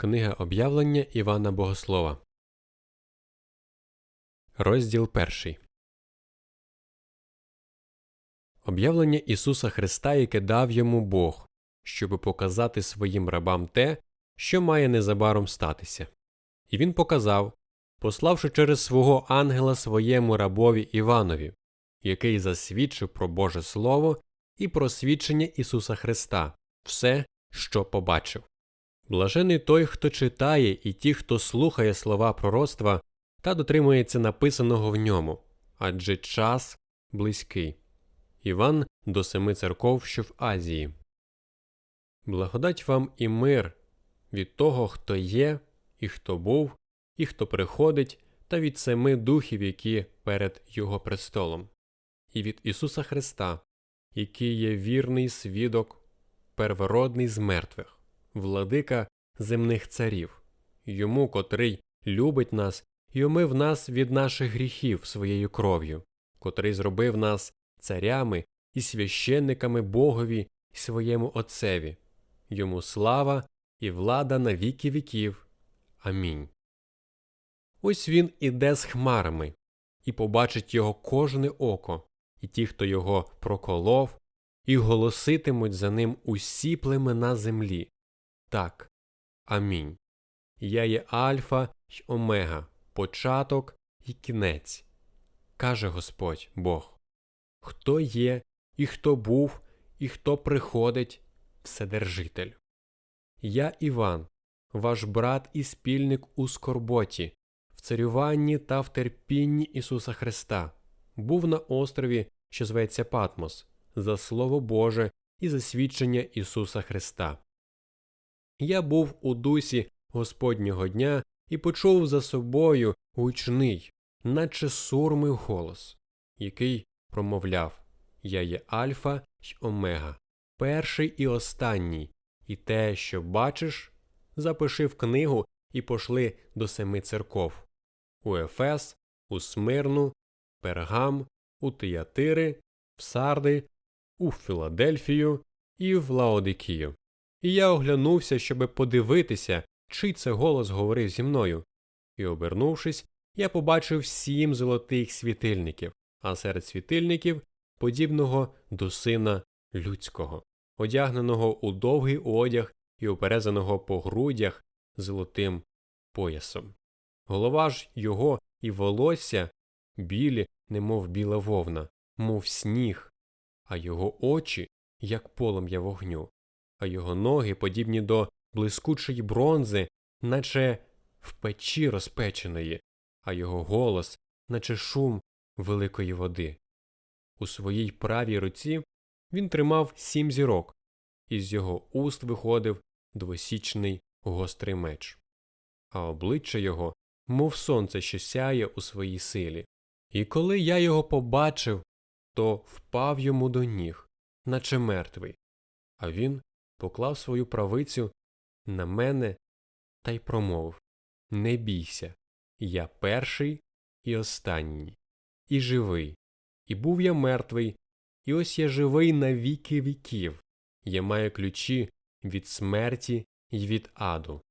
Книга об'явлення Івана Богослова. Розділ перший. Об'явлення Ісуса Христа, яке дав йому Бог, щоби показати своїм рабам те, що має незабаром статися. І він показав, пославши через свого ангела своєму рабові Іванові, який засвідчив про Боже Слово і про свідчення Ісуса Христа, все, що побачив. Блажений той, хто читає, і ті, хто слухає слова пророцтва та дотримується написаного в ньому, адже час близький. Іван до семи церков, що в Азії. Благодать вам і мир від того, хто є, і хто був, і хто приходить, та від семи духів, які перед Його престолом, і від Ісуса Христа, який є вірний свідок, первородний з мертвих, владика земних царів, йому, котрий любить нас і омив нас від наших гріхів своєю кров'ю, котрий зробив нас царями і священниками Богові і своєму Отцеві, йому слава і влада на віки віків. Амінь. Ось він іде з хмарами, і побачить його кожне око, і ті, хто його проколов, і голоситимуть за ним усі племена землі. Так. Амінь. Я є Альфа й Омега, початок і кінець. Каже Господь Бог. Хто є, і хто був, і хто приходить, Вседержитель. Я Іван, ваш брат і спільник у скорботі, в царюванні та в терпінні Ісуса Христа, був на острові, що зветься Патмос, за Слово Боже і за свідчення Ісуса Христа. Я був у дусі Господнього дня і почув за собою гучний, наче сурми голос, який промовляв Я є Альфа й Омега, перший і останній, і те, що бачиш, запиши в книгу і пошли до семи церков у Ефес, у Смирну, Пергам, у Тиятири, в Сарди, у Філадельфію і в Лаодикію. І я оглянувся, щоби подивитися, чий це голос говорив зі мною. І, обернувшись, я побачив сім золотих світильників, а серед світильників подібного до сина людського, одягненого у довгий одяг і оперезаного по грудях золотим поясом. Голова ж його і волосся білі, немов біла вовна, мов сніг, а його очі, як полум'я вогню, а його ноги подібні до блискучої бронзи, наче в печі розпеченої, а його голос, наче шум великої води. У своїй правій руці він тримав сім зірок, і з його уст виходив двосічний гострий меч, а обличчя його, мов сонце, що сяє у своїй силі. І коли я його побачив, то впав йому до ніг, наче мертвий, а він поклав свою правицю на мене та й промовив Не бійся, я перший і останній, і живий, і був я мертвий, і ось я живий на віки віків, я маю ключі від смерті й від аду.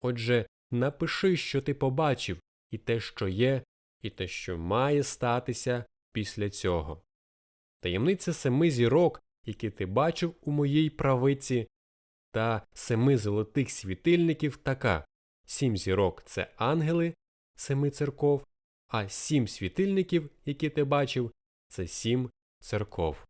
Отже, напиши, що ти побачив, і те, що є, і те, що має статися після цього. Таємниця семи зірок, які ти бачив у моїй правиці, та семи золотих світильників така сім зірок це ангели семи церков, а сім світильників, які ти бачив, це сім церков.